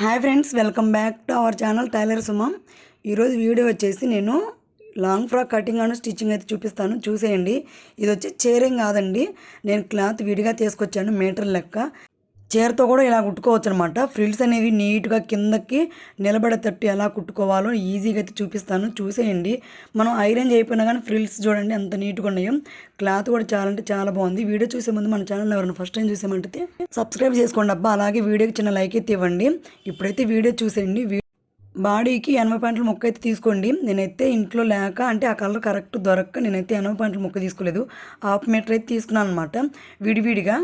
Hi friends welcome back to our channel tailor Sumam. ఈరోజు video వచ్చేసి నేను long frock cutting and stitching అయితే చూపిస్తాను. చూసేయండి. ఇది వచ్చి చేరింగ్ కాదండి. నేను క్లాత్ విడిగా తీసుకొచ్చాను మీటర్ లెక్క. చీరతో కూడా ఇలా కుట్టుకోవచ్చు అనమాట ఫ్రిల్స్ అనేవి నీట్గా కిందకి నిలబడేటట్టు ఎలా కుట్టుకోవాలో ఈజీగా అయితే చూపిస్తాను. చూసేయండి. మనం ఐరన్ చేయకపోయినా కానీ ఫ్రిల్స్ చూడండి ఎంత నీట్గా ఉన్నాయో. క్లాత్ కూడా చాలా అంటే చాలా బాగుంది. వీడియో చూసే ముందు మన ఛానల్ ఎవరైనా ఫస్ట్ టైం చూసామంటే సబ్స్క్రైబ్ చేసుకోండి అబ్బా. అలాగే వీడియోకి చిన్న లైక్ అయితే ఇవ్వండి. ఇప్పుడైతే వీడియో చూసేయండి. బాడీకి ఎనభై పాయింట్ల మొక్క అయితే తీసుకోండి. నేనైతే ఇంట్లో లేక అంటే ఆ కలర్ కరెక్ట్ దొరక్క నేనైతే ఎనభై పాయింట్ల మొక్క తీసుకోలేదు. హాఫ్ మీటర్ అయితే తీసుకున్నాను అనమాట విడివిడిగా.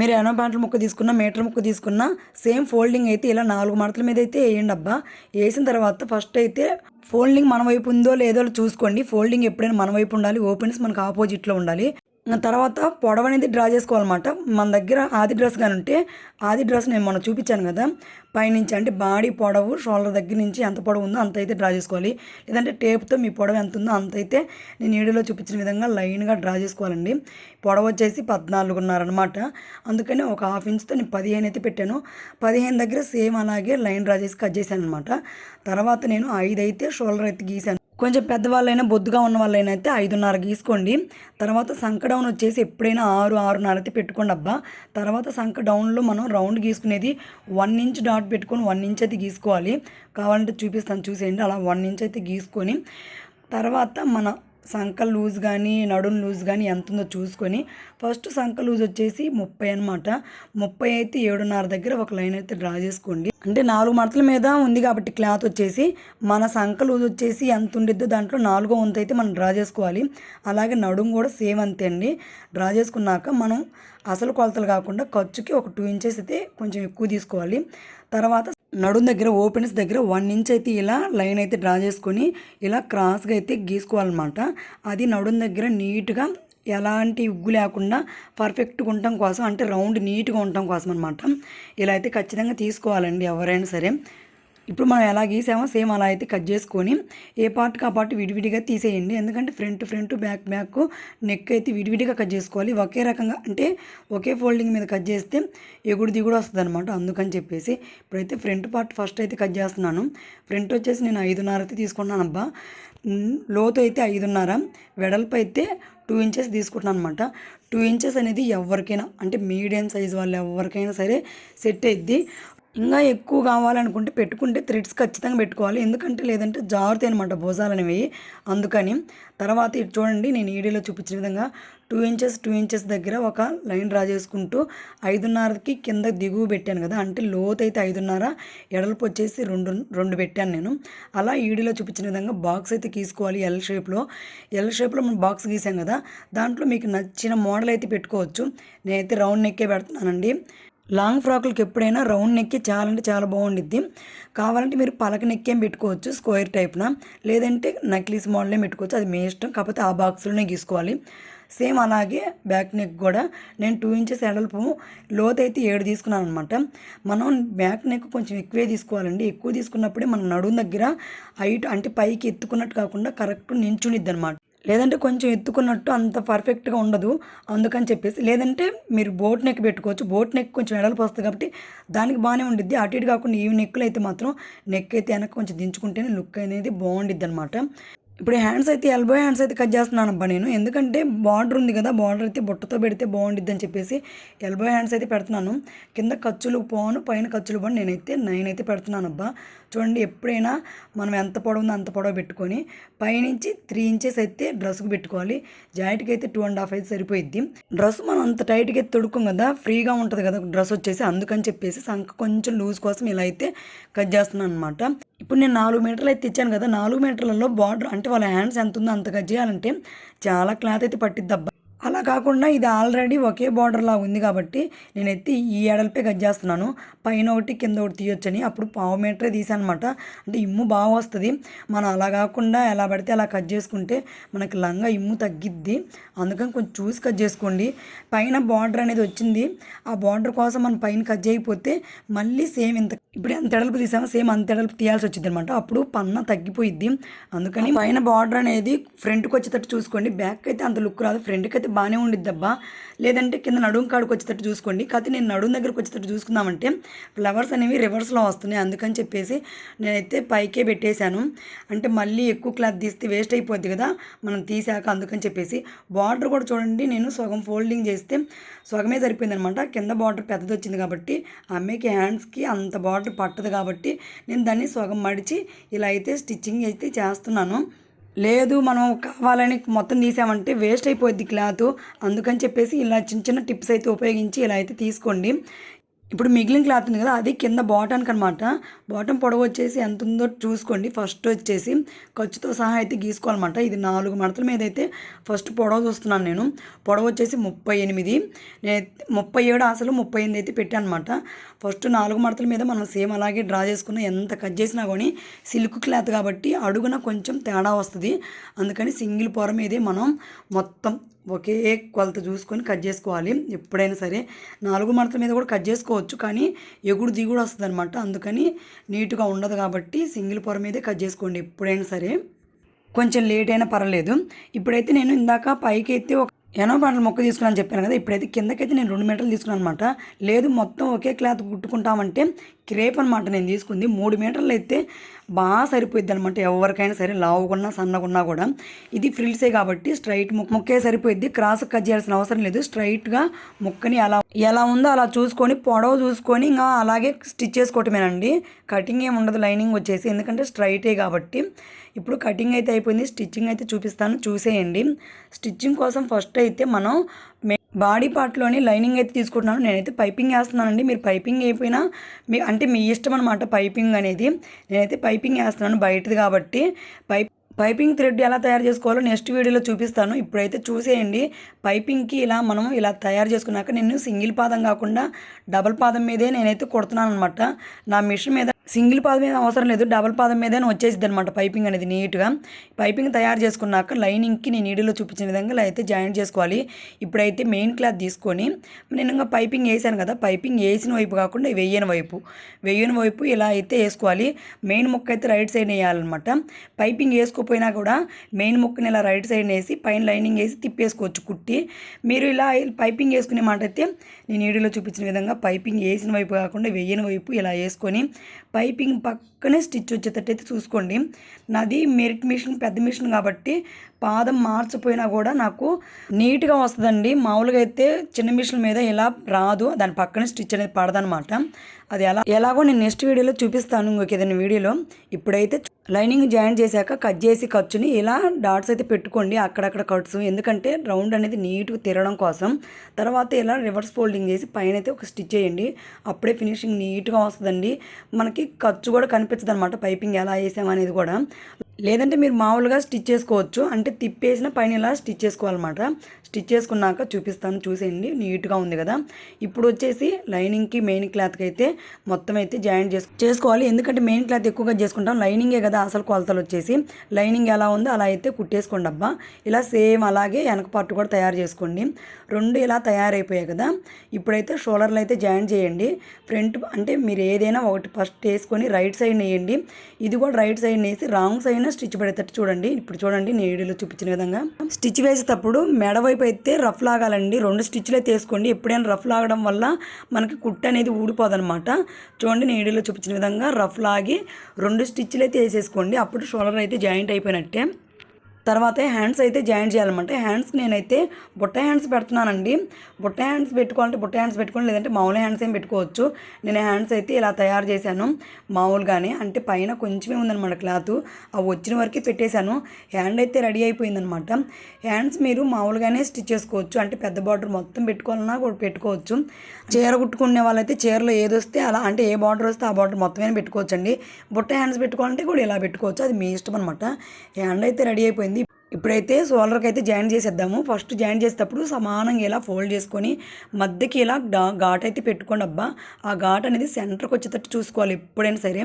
మీరు ఎనో పాయింట్ల ముక్క తీసుకున్న మీటర్ ముక్క తీసుకున్న సేమ్ ఫోల్డింగ్ అయితే ఇలా నాలుగు మడతల మీద అయితే వేయండి అబ్బా. వేసిన తర్వాత ఫస్ట్ అయితే ఫోల్డింగ్ మన వైపు ఉందో లేదో చూసుకోండి. ఫోల్డింగ్ ఎప్పుడైనా మన వైపు ఉండాలి ఓపెన్స్ మనకు ఆపోజిట్లో ఉండాలి. తర్వాత పొడవు అనేది డ్రా చేసుకోవాలన్నమాట. మన దగ్గర ఆది డ్రెస్ కానీ ఉంటే ఆది డ్రెస్ నేను మొన్న చూపించాను కదా. పైనుంచి అంటే బాడీ పొడవు షోల్డర్ దగ్గర నుంచి ఎంత పొడవు ఉందో అంత అయితే డ్రా చేసుకోవాలి. లేదంటే టేప్తో మీ పొడవు ఎంత ఉందో అంత అయితే నేను వీడియోలో చూపించిన విధంగా లైన్గా డ్రా చేసుకోవాలండి. పొడవు వచ్చేసి పద్నాలుగున్నర అనమాట అందుకని ఒక హాఫ్ ఇంచ్తో నేను పదిహేను అయితే పెట్టాను. పదిహేను దగ్గర సేమ్ అలాగే లైన్ డ్రా చేసి కట్ చేశాను అనమాట తర్వాత నేను ఐదు అయితే షోల్డర్ అయితే గీశాను. కొంచెం పెద్దవాళ్ళైనా బొద్దుగా ఉన్న వాళ్ళైనా అయితే ఐదున్నర గీసుకోండి. తర్వాత సంక డౌన్ వచ్చేసి ఎప్పుడైనా ఆరు ఆరున్నర అయితే పెట్టుకోండి అబ్బా. తర్వాత సంక డౌన్లో మనం రౌండ్ గీసుకునేది వన్ ఇంచ్ డాట్ పెట్టుకొని వన్ ఇంచ్ అయితే గీసుకోవాలి. కావాలంటే చూపిస్తాను చూసేయండి. అలా వన్ ఇంచ్ అయితే గీసుకొని తర్వాత మన సంఖ లూజ్ కానీ నడుం లూజ్ కానీ ఎంత ఉందో చూసుకొని ఫస్ట్ సంఖ లూజ్ వచ్చేసి ముప్పై అనమాట ముప్పై అయితే ఏడున్నర దగ్గర ఒక లైన్ అయితే డ్రా చేసుకోండి. అంటే నాలుగు మడతల మీద ఉంది కాబట్టి క్లాత్ వచ్చేసి మన సంఖ లూజ్ వచ్చేసి ఎంత ఉండిద్దో దాంట్లో నాలుగో వంతు అయితే మనం డ్రా చేసుకోవాలి. అలాగే నడుం కూడా సేమ్ అంతే అండి. డ్రా చేసుకున్నాక మనం అసలు కొలతలు కాకుండా ఖర్చుకి ఒక టూ ఇంచెస్ అయితే కొంచెం ఎక్కువ తీసుకోవాలి. తర్వాత నడుం దగ్గర ఓపెన్స్ దగ్గర వన్ ఇంచ్ అయితే ఇలా లైన్ అయితే డ్రా చేసుకొని ఇలా క్రాస్గా అయితే గీసుకోవాలన్నమాట. అది నడుం దగ్గర నీట్గా ఎలాంటి ఉగ్గు లేకుండా పర్ఫెక్ట్గా ఉండటం కోసం అంటే రౌండ్ నీట్గా ఉండటం కోసం అనమాట ఇలా అయితే ఖచ్చితంగా తీసుకోవాలండి ఎవరైనా సరే. ఇప్పుడు మనం ఎలా గీసామో సేమ్ అలా అయితే కట్ చేసుకొని ఏ పార్ట్కి ఆ పార్ట్ విడివిడిగా తీసేయండి. ఎందుకంటే front front back back neck అయితే విడివిడిగా కట్ చేసుకోవాలి. ఒకే రకంగా అంటే ఒకే ఫోల్డింగ్ మీద కట్ చేస్తే ఎగుడు దిగుడు వస్తుంది అనమాట అందుకని చెప్పేసి ఇప్పుడైతే ఫ్రంట్ పార్ట్ ఫస్ట్ అయితే కట్ చేస్తున్నాను. ఫ్రంట్ వచ్చేసి నేను ఐదున్నర అయితే తీసుకున్నాను అబ్బా. లోతు అయితే ఐదున్నర వెడల్పు అయితే టూ ఇంచెస్ తీసుకుంటున్నాను అనమాట టూ ఇంచెస్ అనేది ఎవరికైనా అంటే మీడియం సైజ్ వాళ్ళు ఎవరికైనా సరే సెట్ అయ్యిద్ది ఇంకా ఎక్కువ కావాలనుకుంటే పెట్టుకుంటే థ్రెడ్స్ ఖచ్చితంగా పెట్టుకోవాలి. ఎందుకంటే లేదంటే జారుతాయి అనమాట భుజాలు అనేవి. అందుకని తర్వాత ఇటు చూడండి నేను ఈడీలో చూపించిన విధంగా టూ ఇంచెస్ టూ ఇంచెస్ దగ్గర ఒక లైన్ డ్రా చేసుకుంటూ ఐదున్నరకి కింద దిగువ పెట్టాను కదా. అంటే లోత్ అయితే ఐదున్నర ఎడల్పు వచ్చేసి రెండు రెండు పెట్టాను నేను. అలా ఈడీలో చూపించిన విధంగా బాక్స్ అయితే గీసుకోవాలి ఎల్ షేప్లో ఎల్ షేప్లో మనం బాక్స్ గీసాం కదా. దాంట్లో మీకు నచ్చిన మోడల్ అయితే పెట్టుకోవచ్చు. నేనైతే రౌండ్ నెక్కే పెడుతున్నానండి. లాంగ్ ఫ్రాకులకి ఎప్పుడైనా రౌండ్ నెక్కి చాలా అంటే చాలా బాగుండిద్ది. కావాలంటే మీరు పలక నెక్కేం పెట్టుకోవచ్చు స్క్వేర్ టైప్న. లేదంటే నక్లీస్ మోడలే పెట్టుకోవచ్చు అది మీ ఇష్టం. కాకపోతే ఆ బాక్స్లోనే గీసుకోవాలి. సేమ్ అలాగే బ్యాక్ నెక్ కూడా. నేను టూ ఇంచెస్ ఎడల్పు లోత్ అయితే ఏడు తీసుకున్నాను అనమాట మనం బ్యాక్ నెక్ కొంచెం ఎక్కువే తీసుకోవాలండి. ఎక్కువ తీసుకున్నప్పుడే మన నడుము దగ్గర హైట్ అంటే పైకి ఎత్తుకున్నట్టు కాకుండా కరెక్ట్ నించునిద్ది అనమాట లేదంటే కొంచెం ఎత్తుకున్నట్టు అంత పర్ఫెక్ట్గా ఉండదు. అందుకని చెప్పేసి లేదంటే మీరు బోట్ నెక్ పెట్టుకోవచ్చు. బోట్ నెక్ కొంచెం ఎడల్పు వస్తుంది కాబట్టి దానికి బాగానే ఉండిద్ది. అటు ఇటు కాకుండా ఈ నెక్లు అయితే మాత్రం నెక్ అయితే వెనక కొంచెం దించుకుంటేనే లుక్ అనేది బాగుండిద్ది అనమాట ఇప్పుడు హ్యాండ్స్ అయితే ఎల్బో హ్యాండ్స్ అయితే కట్ చేస్తున్నాను అబ్బా నేను. ఎందుకంటే బార్డర్ ఉంది కదా బార్డర్ అయితే బుట్టతో పెడితే బాగుండిద్ది అని చెప్పేసి ఎల్బో హ్యాండ్స్ అయితే పెడుతున్నాను. కింద ఖర్చులు పోను పైన ఖర్చులు పోను నేనైతే నైన్ అయితే పెడుతున్నాను అబ్బా చూడండి ఎప్పుడైనా మనం ఎంత పొడవు ఉందో అంత పొడవు పెట్టుకొని పైనుంచి త్రీ ఇంచెస్ అయితే డ్రెస్కి పెట్టుకోవాలి. జాయింట్కి అయితే టూ అండ్ హాఫ్ అయితే సరిపోయిద్ది. డ్రెస్ మనం అంత టైట్గా అయితే తొడుక్కుం కదా ఫ్రీగా ఉంటుంది కదా డ్రెస్ వచ్చేసి. అందుకని చెప్పేసి సంక కొంచెం లూజ్ కోసం ఇలా అయితే కట్ చేస్తున్నాను అనమాట ఇప్పుడు నేను నాలుగు మీటర్లు అయితే ఇచ్చాను కదా నాలుగు మీటర్లలో బార్డర్ అంటే వాళ్ళ హ్యాండ్స్ ఎంత ఉందో అంత కట్ చేయాలంటే చాలా క్లాత్ అయితే పట్టిద్దబ్బా. అలా కాకుండా ఇది ఆల్రెడీ ఒకే బార్డర్లా ఉంది కాబట్టి నేను ఎత్తి ఈ ఎడల్పే కట్ చేస్తున్నాను. పైన ఒకటి కింద ఒకటి తీయొచ్చని అప్పుడు పావు మీటరే తీసాను అనమాట అంటే ఇమ్ము బాగా వస్తుంది. మనం అలా కాకుండా ఎలా పడితే అలా కట్ చేసుకుంటే మనకి లంగా ఇమ్ము తగ్గిద్ది. అందుకని కొంచెం చూసి కట్ చేసుకోండి. పైన బార్డర్ అనేది వచ్చింది. ఆ బార్డర్ కోసం మనం పైన కట్ చేయకపోతే మళ్ళీ సేమ్ ఇంత ఇప్పుడు ఎంత ఎడల్పు తీసామో సేమ్ అంత ఎడల్పు తీయాల్సి వచ్చింది అనమాట అప్పుడు పన్న తగ్గిపోయిద్ది. అందుకని పైన బార్డర్ అనేది ఫ్రంట్కి వచ్చేటట్టు చూసుకోండి. బ్యాక్ అయితే అంత లుక్ రాదు. ఫ్రంట్కి అయితే బాగానే ఉండిద్ది అబ్బా లేదంటే కింద నడుము కాడికి వచ్చేటట్టు చూసుకోండి. కాకపోతే నేను నడుము దగ్గరకు వచ్చేటట్టు చూసుకుందామంటే ఫ్లవర్స్ అనేవి రివర్స్లో వస్తున్నాయి. అందుకని చెప్పేసి నేనైతే పైకే పెట్టేశాను. అంటే మళ్ళీ ఎక్కువ క్లాత్ తీస్తే వేస్ట్ అయిపోద్ది కదా. మనం తీసాక అందుకని చెప్పేసి. బార్డర్ కూడా చూడండి. నేను సగం ఫోల్డింగ్ చేస్తే సగమే సరిపోయింది అనమాట కింద బార్డర్ పెద్దది వచ్చింది కాబట్టి అమ్మాయికి హ్యాండ్స్కి అంత బార్డర్ పట్టదు కాబట్టి నేను దాన్ని సగం మడిచి ఇలా అయితే స్టిచ్చింగ్ అయితే చేస్తున్నాను. లేదు మనం కావాలని మొత్తం తీసామంటే వేస్ట్ అయిపోద్ది క్లాత్. అందుకని చెప్పేసి ఇలా చిన్న చిన్న టిప్స్ అయితే ఉపయోగించి ఇలా అయితే తీసుకోండి. ఇప్పుడు మిగిలిన క్లాత్ ఉంది కదా అది కింద బాటమ్కి అనమాట బాటమ్ పొడవు వచ్చేసి ఎంత ఉందో చూసుకోండి. ఫస్ట్ వచ్చేసి ఖర్చుతో సహా అయితే గీసుకోవాలన్నమాట. ఇది నాలుగు మడతల మీద అయితే ఫస్ట్ పొడవు చూస్తున్నాను నేను. పొడవు వచ్చేసి ముప్పై ఎనిమిది. నేను ముప్పై ఏడు అసలు ముప్పై ఎనిమిది అయితే పెట్టాను అనమాట ఫస్ట్ నాలుగు మడతల మీద మనం సేమ్ అలాగే డ్రా చేసుకున్న ఎంత కట్ చేసినా కానీ సిల్క్ క్లాత్ కాబట్టి అడుగున కొంచెం తేడా వస్తుంది. అందుకని సింగిల్ పొర మీదే మనం మొత్తం ఒకే కొలత చూసుకొని కట్ చేసుకోవాలి. ఎప్పుడైనా సరే నాలుగు మడతల మీద కూడా కట్ చేసుకోవచ్చు. కానీ ఎగుడు దిగుడు వస్తుంది అనమాట అందుకని నీట్గా ఉండదు కాబట్టి సింగిల్ పొర మీదే కట్ చేసుకోండి ఎప్పుడైనా సరే. కొంచెం లేట్ అయినా పర్వాలేదు. ఇప్పుడైతే నేను ఇందాక పైకి అయితే ఒక ఎనో పంటల మొక్క తీసుకున్నాను చెప్పాను కదా. ఇప్పుడైతే కిందకైతే నేను రెండు మీటర్లు తీసుకున్నాను అనమాట లేదు మొత్తం ఒకే క్లాత్ కుట్టుకుంటామంటే క్రేప్ అనమాట నేను తీసుకుంది. మూడు మీటర్లు అయితే బాగా సరిపోద్ది అనమాట ఎవరికైనా సరే లావుకున్నా సన్నగున్నా కూడా. ఇది ఫ్రిల్సే కాబట్టి స్ట్రైట్ ముక్క ముక్కే సరిపోద్ది క్రాస్ కట్ చేయాల్సిన అవసరం లేదు. స్ట్రైట్గా ముక్కని ఎలా ఎలా ఉందో అలా చూసుకొని పొడవు చూసుకొని ఇంకా అలాగే స్టిచ్ చేసుకోవటమేనండి. కటింగ్ ఏమి ఉండదు. లైనింగ్ వచ్చేసి ఎందుకంటే స్ట్రైటే కాబట్టి. ఇప్పుడు కటింగ్ అయితే అయిపోయింది. స్టిచ్చింగ్ అయితే చూపిస్తాను. చూసేయండి. స్టిచ్చింగ్ కోసం ఫస్ట్ అయితే మనం బాడీ పార్ట్లోని లైనింగ్ అయితే తీసుకుంటున్నాను. నేనైతే పైపింగ్ వేస్తున్నానండి. మీరు పైపింగ్ అయిపోయినా మీ అంటే మీ ఇష్టం అనమాట పైపింగ్ అనేది. నేనైతే పైపింగ్ వేస్తున్నాను బయటది కాబట్టి. పైప్ పైపింగ్ థ్రెడ్ ఎలా తయారు చేసుకోవాలో నెక్స్ట్ వీడియోలో చూపిస్తాను. ఇప్పుడైతే చూసేయండి. పైపింగ్కి ఇలా మనం ఇలా తయారు చేసుకున్నాక నేను సింగిల్ పాదం కాకుండా డబల్ పాదం మీదే నేనైతే కొడుతున్నాను అనమాట నా మిషన్ మీద సింగిల్ పాదం మీద అవసరం లేదు డబల్ పాదం మీదనే వచ్చేసింది అనమాట పైపింగ్ అనేది నీట్గా. పైపింగ్ తయారు చేసుకున్నాక లైనింగ్కి నేను నీడిలో చూపించిన విధంగా ఇలా అయితే జాయిన్ చేసుకోవాలి. ఇప్పుడైతే మెయిన్ క్లాత్ తీసుకొని నేను ఇంకా పైపింగ్ వేసాను కదా పైపింగ్ వేసిన వైపు కాకుండా వెయ్యని వైపు. వెయ్యని వైపు ఇలా అయితే వేసుకోవాలి. మెయిన్ ముక్క అయితే రైట్ సైడ్ వేయాలన్నమాట. పైపింగ్ వేసుకోపోయినా కూడా మెయిన్ ముక్కని ఇలా రైట్ సైడ్ వేసి పైన లైనింగ్ వేసి తిప్పేసుకోవచ్చు కుట్టి. మీరు ఇలా పైపింగ్ వేసుకునే మాట అయితే నేను నీడిలో చూపించిన విధంగా పైపింగ్ వేసిన వైపు కాకుండా వెయ్యని వైపు ఇలా వేసుకొని పైపింగ్ పక్కనే స్టిచ్ వచ్చేటట్టు అయితే చూసుకోండి. నాది మెరిట్ మిషన్ పెద్ద మిషన్ కాబట్టి పాదం మార్చిపోయినా కూడా నాకు నీట్గా వస్తుందండి. మామూలుగా అయితే చిన్న మిషన్ మీద ఇలా రాదు. దాని పక్కనే స్టిచ్ అనేది పడదనమాట. అది ఎలా? ఎలాగో నేను నెక్స్ట్ వీడియోలో చూపిస్తాను ఇంకొక ఏదైనా వీడియోలో. ఇప్పుడైతే లైనింగ్ జాయిన్ చేశాక కట్ చేసి ఖర్చుని ఇలా డాట్స్ అయితే పెట్టుకోండి అక్కడక్కడ కట్స్. ఎందుకంటే రౌండ్ అనేది నీట్గా తిరగడం కోసం. తర్వాత ఇలా రివర్స్ ఫోల్డింగ్ చేసి పైన అయితే ఒక స్టిచ్ చేయండి. అప్పుడే ఫినిషింగ్ నీట్గా వస్తుందండి. మనకి ఖర్చు కూడా కనిపించదు అనమాట పైపింగ్ ఎలా వేసామనేది కూడా. లేదంటే మీరు మామూలుగా స్టిచ్ చేసుకోవచ్చు. అంటే తిప్పేసిన పైన ఇలా స్టిచ్ చేసుకోవాలన్నమాట. స్టిచ్ చేసుకున్నాక చూపిస్తాను చూసేయండి. నీట్గా ఉంది కదా. ఇప్పుడు వచ్చేసి లైనింగ్కి మెయిన్ క్లాత్కి అయితే మొత్తం అయితే జాయింట్ చేసు చేసుకోవాలి. ఎందుకంటే మెయిన్ క్లాత్ ఎక్కువగా చేసుకుంటాం. లైనింగే కదా అసలు కొలతలు వచ్చేసి. లైనింగ్ ఎలా ఉందో అలా అయితే కుట్టేసుకోండి అబ్బా. ఇలా సేమ్ అలాగే వెనక పట్టు కూడా తయారు చేసుకోండి. రెండు ఇలా తయారైపోయాయి కదా. ఇప్పుడైతే షోల్డర్లు అయితే జాయిన్ చేయండి. ఫ్రంట్ అంటే మీరు ఏదైనా ఒకటి ఫస్ట్ వేసుకొని రైట్ సైడ్ వేయండి. ఇది కూడా రైట్ సైడ్ వేసి రాంగ్ సైడ్ స్టిచ్ పడేటట్టు చూడండి. ఇప్పుడు చూడండి నేను వీడియోలో చూపించిన విధంగా. స్టిచ్ వేసేటప్పుడు మెడ వైపు అయితే రఫ్ లాగాలండి. రెండు స్టిచ్లు అయితే వేసుకోండి ఎప్పుడైనా రఫ్ లాగడం వల్ల మనకి కుట్టు అనేది ఊడిపోదనమాట చూడండి నేను వీడియోలో చూపించిన విధంగా రఫ్ లాగి రెండు స్టిచ్లు అయితే వేసేసుకోండి అప్పుడు షోల్డర్ అయితే జాయింట్ అయిపోయినట్టే. తర్వాత హ్యాండ్స్ అయితే జాయిన్ చేయాలన్నమాట. హ్యాండ్స్ నేనైతే బుట్ట హ్యాండ్స్ పెడుతున్నానండి. బుట్ట హ్యాండ్స్ పెట్టుకోవాలంటే బుట్ట హ్యాండ్స్ పెట్టుకోండి లేదంటే మామూలు హ్యాండ్స్ ఏం పెట్టుకోవచ్చు. నేను హ్యాండ్స్ అయితే ఇలా తయారు చేశాను. మామూలుగానే అంటే పైన కొంచెమే ఉందన్నమాట క్లాత్. అవి వచ్చిన వరకే పెట్టేశాను. హ్యాండ్ అయితే రెడీ అయిపోయిందనమాట హ్యాండ్స్ మీరు మామూలుగానే స్టిచ్ చేసుకోవచ్చు. అంటే పెద్ద బార్డర్ మొత్తం పెట్టుకోవాలన్నా కూడా పెట్టుకోవచ్చు. చీర కుట్టుకునే వాళ్ళైతే చీరలో ఏది వస్తే అలా అంటే ఏ బార్డర్ వస్తే ఆ బార్డర్ మొత్తమే పెట్టుకోవచ్చు అండి బుట్ట హ్యాండ్స్ పెట్టుకోవాలంటే కూడా ఇలా పెట్టుకోవచ్చు. అది మీ ఇష్టం అనమాట హ్యాండ్ అయితే రెడీ అయిపోయింది. ఇప్పుడైతే సోలర్కి అయితే జాయిన్ చేసేద్దాము. ఫస్ట్ జాయిన్ చేసేటప్పుడు సమానంగా ఇలా ఫోల్డ్ చేసుకొని మధ్యకి ఇలా డా ఘాట్ అయితే పెట్టుకోండి అబ్బా ఆ ఘాట్ అనేది సెంటర్కి వచ్చేటట్టు చూసుకోవాలి ఎప్పుడైనా సరే.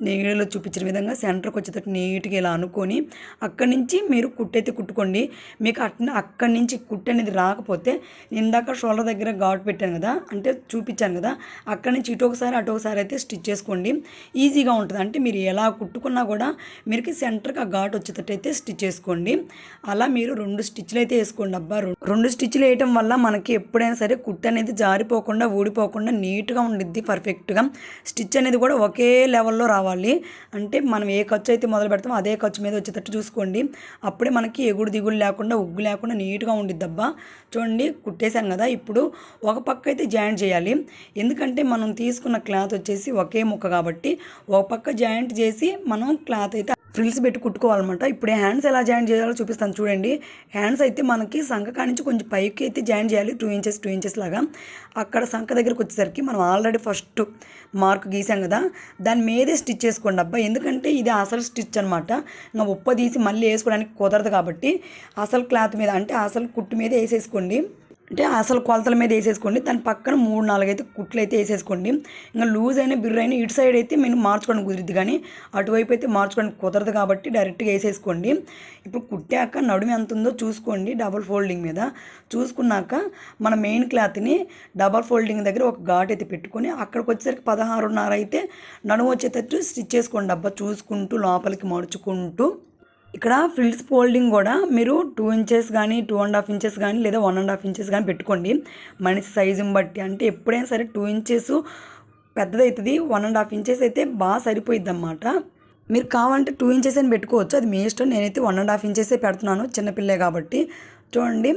నీళ్ళలో చూపించిన విధంగా సెంటర్కి వచ్చేటట్టు నీట్గా ఇలా అనుకొని అక్కడి నుంచి మీరు కుట్టయితే కుట్టుకోండి. మీకు అట్న అక్కడి నుంచి కుట్టు అనేది రాకపోతే నేను ఇందాక షోల్డర్ దగ్గర ఘాట్ పెట్టాను కదా అంటే చూపించాను కదా అక్కడి నుంచి ఇటు ఒకసారి అటు ఒకసారి అయితే స్టిచ్ చేసుకోండి. ఈజీగా ఉంటుంది. అంటే మీరు ఎలా కుట్టుకున్నా కూడా మీకు సెంటర్కి ఆ ఘాట్ వచ్చేటట్టు అయితే స్టిచ్ చేసుకోండి. అలా మీరు రెండు స్టిచ్లు అయితే వేసుకోండి అబ్బా. రెండు స్టిచ్లు వేయటం వల్ల మనకి ఎప్పుడైనా సరే కుట్టు అనేది జారిపోకుండా ఊడిపోకుండా నీట్గా ఉండిద్ది పర్ఫెక్ట్గా. స్టిచ్ అనేది కూడా ఒకే లెవెల్లో రావాలి అంటే మనం ఏ ఖర్చు అయితే మొదలు పెడతామో అదే ఖర్చు మీద వచ్చేటట్టు చూసుకోండి. అప్పుడే మనకి ఎగుడు దిగుడు లేకుండా ఉగ్గు లేకుండా నీట్గా ఉండిద్ది అబ్బా చూడండి కుట్టేశాం కదా. ఇప్పుడు ఒక పక్క అయితే జాయింట్ చేయాలి. ఎందుకంటే మనం తీసుకున్న క్లాత్ వచ్చేసి ఒకే ముక్క కాబట్టి ఒక పక్క జాయింట్ చేసి మనం క్లాత్ అయితే ఫ్రిల్స్ పెట్టి కుట్టుకోవాలన్నమాట. ఇప్పుడు హ్యాండ్స్ ఎలా జాయిన్ చేయాలో చూపిస్తాను చూడండి. హ్యాండ్స్ అయితే మనకి సంఖ కానించి నుంచి కొంచెం పైకి అయితే జాయిన్ చేయాలి. టూ ఇంచెస్ టూ ఇంచెస్ లాగా. అక్కడ సంఖ దగ్గరికి వచ్చేసరికి మనం ఆల్రెడీ ఫస్ట్ మార్క్ గీసాం కదా. దాని మీదే స్టిచ్ చేసుకోండి అబ్బా. ఎందుకంటే ఇది అసలు స్టిచ్ అనమాట ఇంకా ఉప్ప తీసి మళ్ళీ వేసుకోవడానికి కుదరదు కాబట్టి అసలు క్లాత్ మీద అంటే అసలు కుట్టు మీద వేసేసుకోండి. అంటే అసలు కొలతల మీద వేసేసుకోండి. దాని పక్కన మూడు నాలుగు అయితే కుట్లు అయితే వేసేసుకోండి. ఇంకా లూజ్ అయినా బిర్రు అయినా ఇటు సైడ్ అయితే మేము మార్చుకోవడానికి కుదిరిద్ది కానీ అటువైపు అయితే మార్చుకోవడానికి కుదరదు కాబట్టి డైరెక్ట్గా వేసేసుకోండి. ఇప్పుడు కుట్టాక నడుము ఎంత ఉందో చూసుకోండి డబల్ ఫోల్డింగ్ మీద. చూసుకున్నాక మన మెయిన్ క్లాత్ని డబల్ ఫోల్డింగ్ దగ్గర ఒక ఘాట్ అయితే పెట్టుకొని అక్కడికి వచ్చేసరికి పదహారున్నర అయితే నడుము వచ్చేటట్టు స్టిచ్ చేసుకోండి డబ్బా చూసుకుంటూ లోపలికి మడుచుకుంటూ ఇక్కడ ఫ్రిల్స్ ఫోల్డింగ్ కూడా మీరు టూ ఇంచెస్ కానీ టూ అండ్ హాఫ్ ఇంచెస్ కానీ లేదా వన్ అండ్ హాఫ్ ఇంచెస్ కానీ పెట్టుకోండి. మనిషి సైజుని బట్టి అంటే ఎప్పుడైనా సరే టూ ఇంచెస్ పెద్దదవుతుంది వన్ అండ్ హాఫ్ ఇంచెస్ అయితే బాగా సరిపోయిద్ది అన్నమాట మీరు కావాలంటే టూ ఇంచెస్ అని పెట్టుకోవచ్చు. అది మీ ఇష్టం. నేనైతే వన్ అండ్ హాఫ్ ఇంచెసే పెడుతున్నాను. చిన్నపిల్లే కాబట్టి. చూడండి.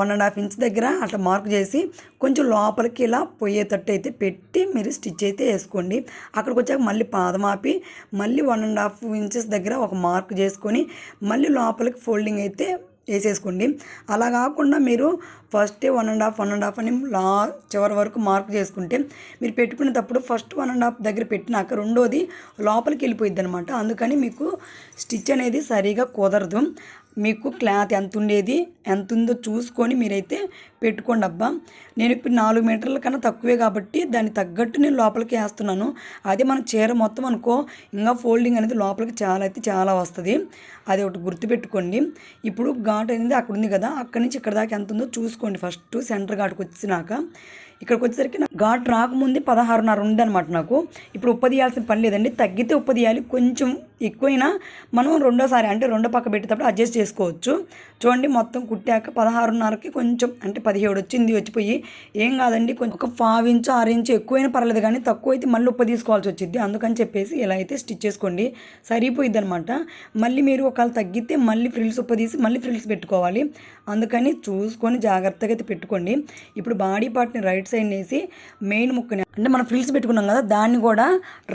వన్ అండ్ హాఫ్ ఇంచ్ దగ్గర అట్లా మార్క్ చేసి కొంచెం లోపలికి ఇలా పోయేటట్టు అయితే పెట్టి మీరు స్టిచ్ అయితే వేసుకోండి. అక్కడికి వచ్చాక మళ్ళీ పాదం ఆపి మళ్ళీ వన్ అండ్ హాఫ్ ఇంచెస్ దగ్గర ఒక మార్క్ చేసుకొని మళ్ళీ లోపలికి ఫోల్డింగ్ అయితే వేసేసుకోండి. అలా కాకుండా మీరు first one and half one and half అని లా చివరి వరకు మార్క్ చేసుకుంటే మీరు పెట్టుకునేటప్పుడు ఫస్ట్ వన్ అండ్ హాఫ్ దగ్గర పెట్టినాక రెండోది లోపలికి వెళ్ళిపోయిద్ది అనమాట అందుకని మీకు స్టిచ్ అనేది సరిగా కుదరదు. మీకు క్లాత్ ఎంత ఉండేది ఎంత ఉందో చూసుకొని మీరైతే పెట్టుకోండి అబ్బా. నేను ఇప్పుడు నాలుగు మీటర్ల కన్నా తక్కువే కాబట్టి దానికి తగ్గట్టు నేను లోపలికి వేస్తున్నాను. అదే మన చీర మొత్తం అనుకో ఇంకా ఫోల్డింగ్ అనేది లోపలికి చాలా అయితే చాలా వస్తుంది. అది ఒకటి గుర్తుపెట్టుకోండి. ఇప్పుడు ఘాట్ అనేది అక్కడ ఉంది కదా అక్కడి నుంచి ఇక్కడ దాకా ఎంత ఉందో చూసుకోండి ఫస్ట్ సెంటర్ ఘాట్కి వచ్చినాక. ఇక్కడికి వచ్చేసరికి నాకు ఘాట్ రాకముందే పదహారున్నర ఉందన్నమాట నాకు. ఇప్పుడు ఉప్పదీయాల్సిన పని లేదండి. తగ్గితే ఉప్పదీయాలి కొంచెం ఎక్కువైనా మనం రెండోసారి అంటే రెండో పక్క పెట్టేటప్పుడు అడ్జస్ట్ చేసుకోవచ్చు. చూడండి మొత్తం కుట్టాక పదహారున్నరకి కొంచెం అంటే పదిహేడు వచ్చింది వచ్చిపోయి ఏం కాదండి కొంచెం ఒక పావు ఇంచు ఆరు ఇంచు ఎక్కువైనా పర్లేదు కానీ తక్కువ అయితే మళ్ళీ ఉప్ప తీసుకోవాల్సి వచ్చింది అందుకని చెప్పేసి ఇలా అయితే స్టిచ్ చేసుకోండి. సరిపోయిద్ది అనమాట మళ్ళీ మీరు ఒకవేళ తగ్గితే మళ్ళీ ఫ్రిల్స్ ఉప్ప తీసి మళ్ళీ ఫ్రిల్స్ పెట్టుకోవాలి. అందుకని చూసుకొని జాగ్రత్తగా అయితే పెట్టుకోండి. ఇప్పుడు బాడీ పార్ట్ని రైట్ సైడ్ వేసి మెయిన్ ముక్కని అంటే మనం ఫ్రిల్స్ పెట్టుకున్నాం కదా దాన్ని కూడా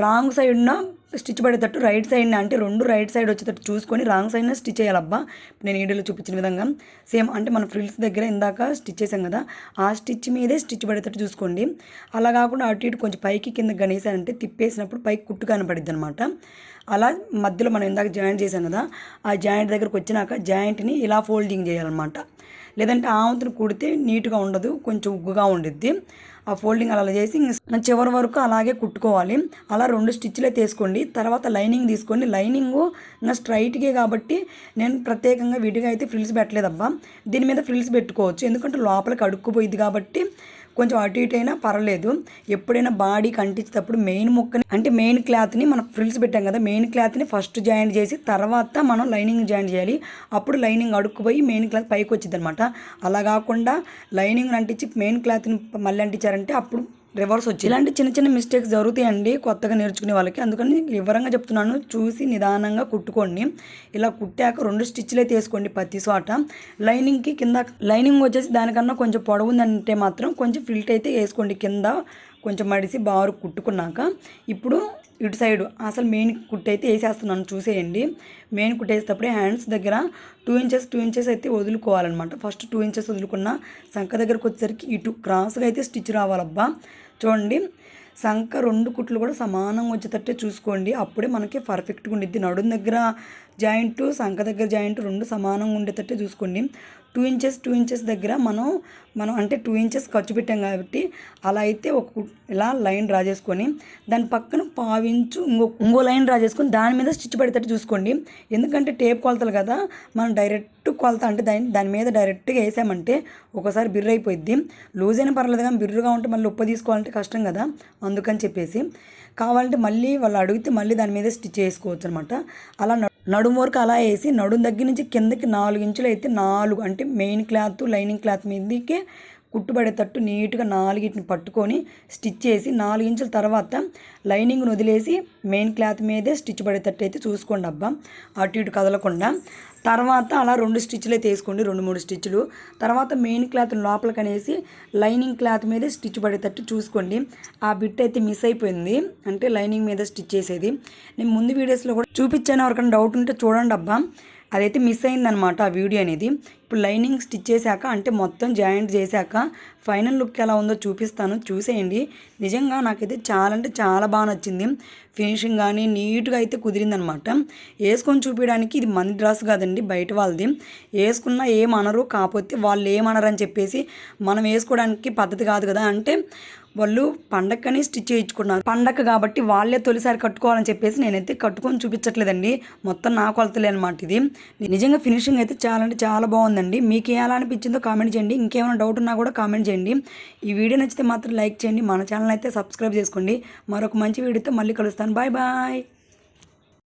రాంగ్ సైడ్న స్టిచ్ పడేటట్టు రైట్ సైడ్ అంటే రెండు రైట్ సైడ్ వచ్చేటట్టు చూసుకొని రాంగ్ సైడ్న స్టిచ్ చేయాలబ్బా. నేను వీడియోలో చూపించిన విధంగా సేమ్ అంటే మన ఫ్రిల్స్ దగ్గర ఇందాక స్టిచ్ చేసాం కదా ఆ స్టిచ్ మీదే స్టిచ్ పడేటట్టు చూసుకోండి. అలా కాకుండా అటు ఇటు కొంచెం పైకి కింద గణేశానంటే తిప్పేసినప్పుడు పైకి కుట్టు కనపడిద్ది అనమాట అలా మధ్యలో మనం ఇందాక జాయింట్ చేసాం కదా ఆ జాయింట్ దగ్గరకు వచ్చినాక జాయింట్ని ఇలా ఫోల్డింగ్ చేయాలన్నమాట. లేదంటే ఆవంతుని కుడితే నీట్గా ఉండదు కొంచెం ఉగ్గుగా ఉండిద్ది. ఆ ఫోల్డింగ్ అలా చేసి చివరి వరకు అలాగే కుట్టుకోవాలి. అలా రెండు స్టిచ్లు తీసుకోండి. వేసుకోండి తర్వాత లైనింగ్ తీసుకోండి. లైనింగ్ నా స్ట్రైట్గే కాబట్టి నేను ప్రత్యేకంగా విడిగా అయితే ఫ్రిల్స్ పెట్టలేదబ్బా. దీని మీద ఫ్రిల్స్ పెట్టుకోవచ్చు. ఎందుకంటే లోపలికి అడుక్కుపోయింది కాబట్టి కొంచెం అటు ఇటు అయినా పర్లేదు ఎప్పుడైనా బాడీకి కంటించేటప్పుడు మెయిన్ ముక్కని అంటే మెయిన్ క్లాత్ని మనం ఫ్రిల్స్ పెట్టాం కదా మెయిన్ క్లాత్ని ఫస్ట్ జాయింట్ చేసి తర్వాత మనం లైనింగ్ జాయింట్ చేయాలి. అప్పుడు లైనింగ్ అడుక్కుపోయి మెయిన్ క్లాత్ పైకి వచ్చింది అనమాట అలా కాకుండా లైనింగ్ అంటించి మెయిన్ క్లాత్ని మళ్ళీ అంటించారంటే అప్పుడు రివర్స్ వచ్చి ఇలాంటి చిన్న చిన్న మిస్టేక్స్ జరుగుతాయండి కొత్తగా నేర్చుకునే వాళ్ళకి. అందుకని వివరంగా చెప్తున్నాను చూసి నిదానంగా కుట్టుకోండి. ఇలా కుట్టాక రెండు స్టిచ్లు అయితే వేసుకోండి ప్రతి చోట. లైనింగ్కి కింద లైనింగ్ వచ్చేసి దానికన్నా కొంచెం పొడవు ఉందంటే మాత్రం కొంచెం ఫిల్ట్ అయితే వేసుకోండి. కింద కొంచెం మడిసి బారు కుట్టుకున్నాక. ఇప్పుడు ఇటు సైడ్ అసలు మెయిన్ కుట్టు అయితే వేసేస్తున్నాను చూసేయండి. మెయిన్ కుట్టేసేటప్పుడే హ్యాండ్స్ దగ్గర టూ ఇంచెస్ టూ ఇంచెస్ అయితే వదులుకోవాలన్నమాట. ఫస్ట్ టూ ఇంచెస్ వదులుకున్న సంఖ దగ్గరకు వచ్చేసరికి ఇటు క్రాస్గా అయితే స్టిచ్ రావాలబ్బా. చూడండి. సంఖ రెండు కుట్లు కూడా సమానంగా వచ్చేటట్టే చూసుకోండి. అప్పుడే మనకి పర్ఫెక్ట్గా ఉండిద్ది. నడుం దగ్గర జాయింట్ సంఖ దగ్గర జాయింట్ రెండు సమానంగా ఉండేటట్టే చూసుకోండి. టూ ఇంచెస్ టూ ఇంచెస్ దగ్గర మనం మనం అంటే టూ ఇంచెస్ ఖర్చు పెట్టాం కాబట్టి అలా అయితే ఒక ఇలా లైన్ డ్రా చేసుకొని దాని పక్కన పావించు ఇంకో ఇంకో లైన్ డ్రా చేసుకొని దాని మీద స్టిచ్ పడేటట్టు చూసుకోండి. ఎందుకంటే టేప్ కొలతలు కదా మనం డైరెక్ట్ కొలత అంటే దాని దాని మీద డైరెక్ట్గా వేసామంటే ఒకసారి బిర్రు అయిపోయింది లూజ్ అయినా పర్లేదు కానీ బిర్రుగా ఉంటే మళ్ళీ ఉప్పు తీసుకోవాలంటే కష్టం కదా అందుకని చెప్పేసి. కావాలంటే మళ్ళీ వాళ్ళు అడిగితే మళ్ళీ దాని మీద స్టిచ్ చేసుకోవచ్చు అనమాట అలా నడుము వరకు అలా వేసి నడుము దగ్గర నుంచి కిందకి నాలుగు ఇంచులు అయితే నాలుగు అంటే మెయిన్ క్లాత్ లైనింగ్ క్లాత్ మీదకి కుట్టుబడేటట్టు నీట్గా నాలుగిటిని పట్టుకొని స్టిచ్ చేసి నాలుగు ఇంచుల తర్వాత లైనింగ్ను వదిలేసి మెయిన్ క్లాత్ మీదే స్టిచ్ పడేటట్టు అయితే చూసుకోండి అబ్బా. అటు ఇటు కదలకుండా. తర్వాత అలా రెండు స్టిచ్లు అయితే వేసుకోండి రెండు మూడు స్టిచ్లు. తర్వాత మెయిన్ క్లాత్ లోపలికి అనేసి లైనింగ్ క్లాత్ మీదే స్టిచ్ పడేటట్టు చూసుకోండి. ఆ బిట్ అయితే మిస్ అయిపోయింది. అంటే లైనింగ్ మీద స్టిచ్ చేసేది. నేను ముందు వీడియోస్లో కూడా చూపించాను. ఎవరికైనా డౌట్ ఉంటే చూడండి అబ్బా. అదైతే మిస్ అయిందనమాట ఆ వీడియో అనేది. ఇప్పుడు లైనింగ్ స్టిచ్ చేశాక అంటే మొత్తం జాయింట్ చేశాక ఫైనల్ లుక్ ఎలా ఉందో చూపిస్తాను. చూసేయండి. నిజంగా నాకైతే చాలా అంటే చాలా బాగా నచ్చింది. ఫినిషింగ్ కానీ నీట్గా అయితే కుదిరిందనమాట వేసుకొని చూపించడానికి ఇది మన డ్రెస్ కాదండి బయట వాళ్ళది. వేసుకున్నా ఏమనరు కాకపోతే వాళ్ళు ఏమనరు అని చెప్పేసి మనం వేసుకోవడానికి పద్ధతి కాదు కదా. అంటే వాళ్ళు పండక్కని స్టిచ్ చేయించుకున్నారు. పండగ కాబట్టి వాళ్ళే తొలిసారి కట్టుకోవాలని చెప్పేసి నేనైతే కట్టుకొని చూపించట్లేదండి. మొత్తం నా కొలతలే అనమాట ఇది. నిజంగా ఫినిషింగ్ అయితే చాలా అంటే చాలా బాగుందండి. మీకు ఎలా అనిపించిందో కామెంట్ చేయండి. ఇంకేమైనా డౌట్ ఉన్నా కూడా కామెంట్ చేయండి. ఈ వీడియో నచ్చితే మాత్రం లైక్ చేయండి. మన ఛానల్ అయితే సబ్స్క్రైబ్ చేసుకోండి. మరొక మంచి వీడియోతో మళ్ళీ కలుస్తాను. Bye bye.